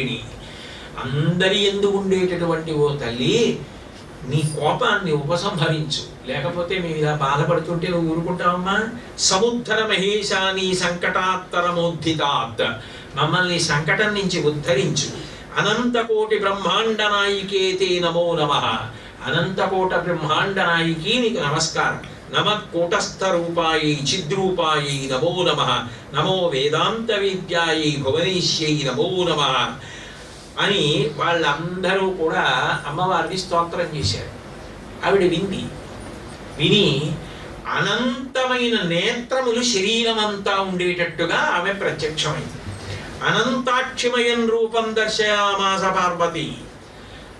రూపిణి అందరి ఎందు ఉండేటటువంటి ఓ తల్లి నీ కోపాన్ని ఉపసంహరించు. లేకపోతే మేము ఇలా బాధపడుతుంటే నువ్వు ఊరుకుంటావమ్మా? సముద్ధర మహేశాని సంకటాత్తరమోద్ధితాత్ మమ్మల్ని సంకటం నుంచి ఉద్ధరించు. అనంతకోటి బ్రహ్మాండ నాయికేతే నమో నమ. అనంతకోట బ్రహ్మాండ నాయికి నీకు నమస్కారం. నమ కూటస్థ రూపాయి చిద్రూపాయి నమో నమ నమో వేదాంత విద్యాయై భువనేశ్యై నమో నమ అని వాళ్ళందరూ కూడా అమ్మవారిని స్తోత్రం చేశారు. ఆవిడ వింది విని అనంతమైన నేత్రములు శరీరమంతా ఉండేటట్టుగా ఆమె ప్రత్యక్షమైంది. అనంతాక్షిమయం రూపం దర్శయామాస పార్వతి.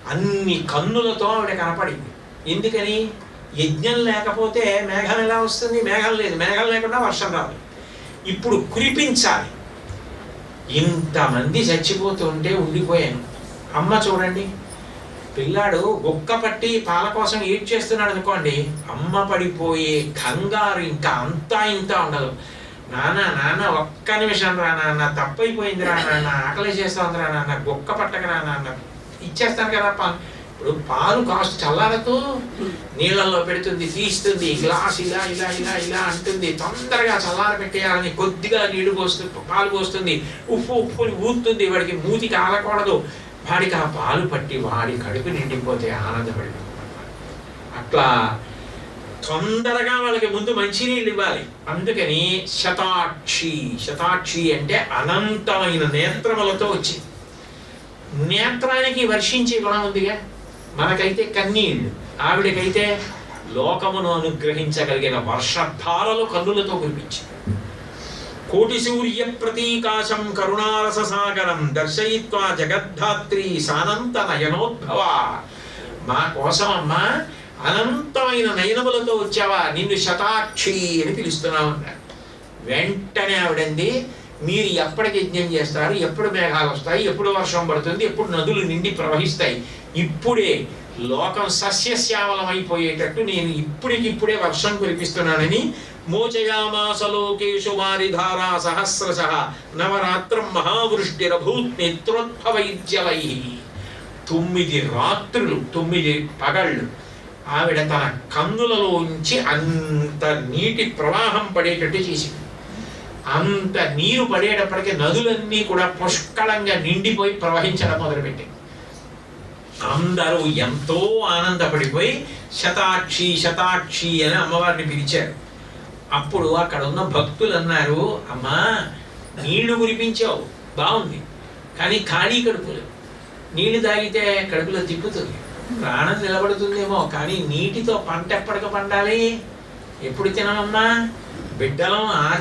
అన్ని కన్నులతో ఆవిడ కనపడింది. ఎందుకని? యజ్ఞం లేకపోతే మేఘం ఎలా వస్తుంది? మేఘం లేదు. మేఘం లేకుండా వర్షం రాదు. ఇప్పుడు కురిపించాలి. ఇంతమంది చచ్చిపోతుంటే ఉండిపోయాను. అమ్మ చూడండి. పిల్లాడు గుక్క పట్టి పాల కోసం ఏడ్ చేస్తున్నాడు అనుకోండి అమ్మ పడిపోయే కంగారు ఇంకా అంతా ఇంత ఉండదు. నాన్న నాన్న ఒక్క నిమిషం రా నాన్న. తప్పైపోయింది రా నాన్న. ఆకలి చేస్తాం రా నాన్న. గుక్క పట్టక రా నాన్న. ఇచ్చేస్తాను కదా పా ఇప్పుడు పాలు కాస్త చల్లారతో నీళ్ళల్లో పెడుతుంది తీస్తుంది గ్లాస్ ఇలా ఇలా ఇలా ఇలా అంటుంది. తొందరగా చల్లార పెట్టేయాలని కొద్దిగా నీళ్ళు పోస్తుంది పాలు పోస్తుంది. ఉప్పు ఉప్పు ఊతుంది వాడికి మూతికి ఆలకూడదు వాడికి ఆ పాలు పట్టి వాడి కడుపు నిండిపోతే ఆనందపడి అట్లా తొందరగా వాళ్ళకి ముందు మంచినీళ్ళు ఇవ్వాలి. అందుకని శతాక్షి శతాక్షి అంటే అనంతమైన నేత్రములతో వచ్చింది నేత్రానికి వర్షించే గుణం ఉందిగా. మనకైతే కన్నీళ్ళు. ఆవిడకైతే లోకమును అనుగ్రహించగలిగిన వర్షధారలు కన్నులతో కురిపించింది. కోటి సూర్య ప్రతీకాశం కరుణారస సాగరం దర్శయిత్వా జగద్ధాత్రి సానంత నయనోద్భవ మా కోసం అమ్మా అనంతమైన నయనములతో వచ్చావా? నిన్ను శతాక్షి అని పిలుస్తున్నావు అన్నారు వెంటనే ఆవిడంది మీరు ఎప్పటికి యజ్ఞం చేస్తారు ఎప్పుడు మేఘాలు వస్తాయి ఎప్పుడు వర్షం పడుతుంది ఎప్పుడు నదులు నిండి ప్రవహిస్తాయి. ఇప్పుడే లోకం సస్యశ్యామలం అయిపోయేటట్టు నేను ఇప్పటికిప్పుడే వర్షం కురిపిస్తున్నానని మోచయామాసలోకేషు వారిధారా సహస్రశ నవరాత్రం మహావృష్టిరభూత్ నేత్రోద్భవైద్యలై తొమ్మిది రాత్రులు తొమ్మిది పగళ్ళు. ఆవిడ తన కందులలోంచి అంత నీటి ప్రవాహం పడేటట్టు చేసింది. అంత నీరు పడేటప్పటికే నదులన్నీ కూడా పుష్కలంగా నిండిపోయి ప్రవహించడం మొదలుపెట్టాయి. అందరూ ఎంతో ఆనందపడిపోయి శతాక్షి శతాక్షి అని అమ్మవారిని పిలిచారు. అప్పుడు అక్కడ ఉన్న భక్తులు అన్నారు అమ్మా నీళ్ళు కురిపించావు బాగుంది. కానీ ఖాళీ కడుపులు. నీళ్ళు తాగితే కడుపులో తిప్పుతుంది. ప్రాణం నిలబడుతుందేమో కానీ నీటితో పంట ఎప్పటికి పండాలి. ఎప్పుడు తినమమ్మా? బిడ్డలం ఆ